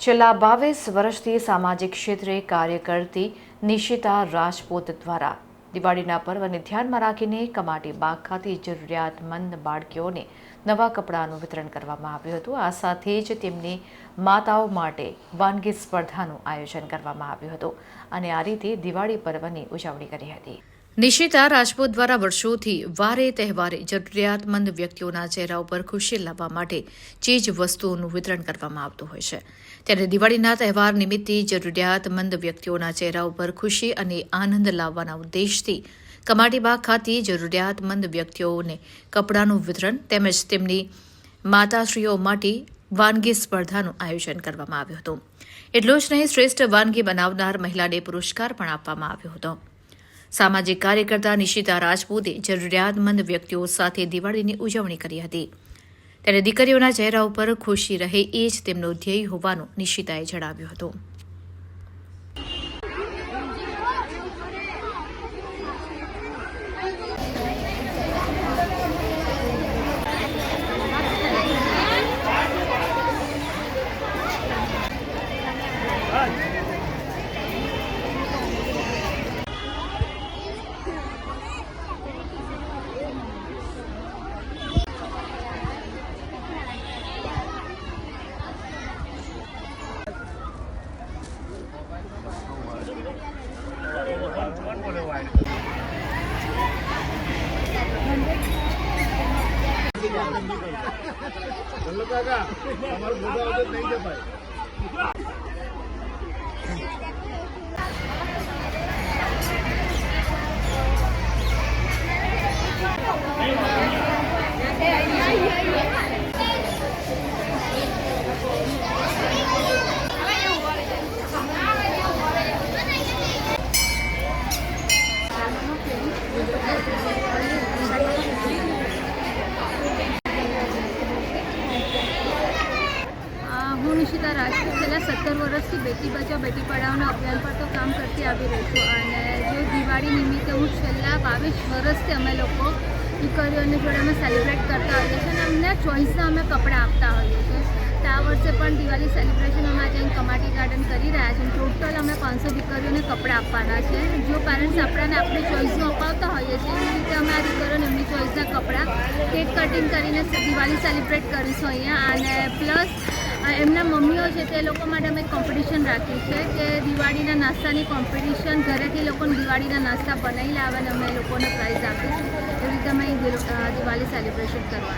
છેલ્લા બાવીસ વર્ષથી સામાજિક ક્ષેત્રે કાર્ય કરતી નિશિતા રાજપૂત દ્વારા દિવાળીના પર્વને ધ્યાનમાં રાખીને કમાટી બાગ ખાતે જરૂરિયાતમંદ બાળકીઓને નવા કપડાંનું વિતરણ કરવામાં આવ્યું હતું. આ સાથે જ તેમની માતાઓ માટે વાનગી સ્પર્ધાનું આયોજન કરવામાં આવ્યું હતું અને આ રીતે દિવાળી પર્વની ઉજવણી કરી હતી. નિશિતા રાજપૂત દ્વારા વર્ષોથી વારે તહેવારે જરૂરિયાતમંદ વ્યક્તિઓના ચહેરા ઉપર ખુશી લાવવા માટે ચીજ વસ્તુઓનું વિતરણ કરવામાં આવતું હોય છે. ત્યારે દિવાળીના તહેવાર નિમિત્તે જરૂરિયાતમંદ વ્યક્તિઓના ચહેરા ઉપર ખુશી અને આનંદ લાવવાના ઉદ્દેશથી કમાટીબાગ ખાતે જરૂરિયાતમંદ વ્યક્તિઓને કપડાનું વિતરણ તેમજ તેમની માતાશ્રીઓ માટે વાનગી સ્પર્ધાનું આયોજન કરવામાં આવ્યું હતું. એટલું જ નહીં, શ્રેષ્ઠ વાનગી બનાવનાર મહિલાને પુરસ્કાર પણ આપવામાં આવ્યો હતો. સામાજિક કાર્યકર્તા નિશિતા રાજપૂતે જરૂરિયાતમંદ વ્યક્તિઓ સાથે દિવાળીની ઉજવણી કરી હતી. ત્યારે દીકરીઓના ચહેરા ઉપર ખુશી રહે એ જ તેમનો ધ્યેય હોવાનું નિશિતાએ જણાવ્યું હતું. કાકા ફોટો આવતો જ નહીં જપાય હું નિશિતા છેલ્લા સત્તર વર્ષથી બેટી બચાવ, બેટી પઢાવના અભિયાન પર તો કામ કરતી આવી રહી છું. અને જો દિવાળી નિમિત્તે હું છેલ્લા બાવીસ વર્ષથી અમે લોકો દીકરીઓની જોડે અમે સેલિબ્રેટ કરતા હોઈએ છીએ અને અમને ચોઈસના અમે કપડાં આપતા હોઈએ છીએ. તો આ વર્ષે પણ દિવાળી સેલિબ્રેશન અમે આજે કમાટી ગાર્ડન કરી રહ્યા છીએ. ટોટલ અમે પાંચસો દીકરીઓને કપડાં આપવાના છે. જો પેરેન્ટ્સ આપણાને આપણી ચોઈસનું અપાવતા હોઈએ છીએ, એવી રીતે અમે આ દીકરીઓને એમની ચોઈસના કપડાં કેક કટિંગ કરીને દિવાળી સેલિબ્રેટ કરીશું અહીંયા. અને પ્લસ એમના મમ્મીઓ છે તે લોકો માટે અમે કોમ્પિટિશન રાખી છે કે દિવાળીના નાસ્તાની કોમ્પિટિશન ઘરેથી લોકોને દિવાળીના નાસ્તા બનાવી લાવે અને અમે લોકોને પ્રાઇઝ આપીશું એવી રીતે અમે દિવાળી સેલિબ્રેશન કરવા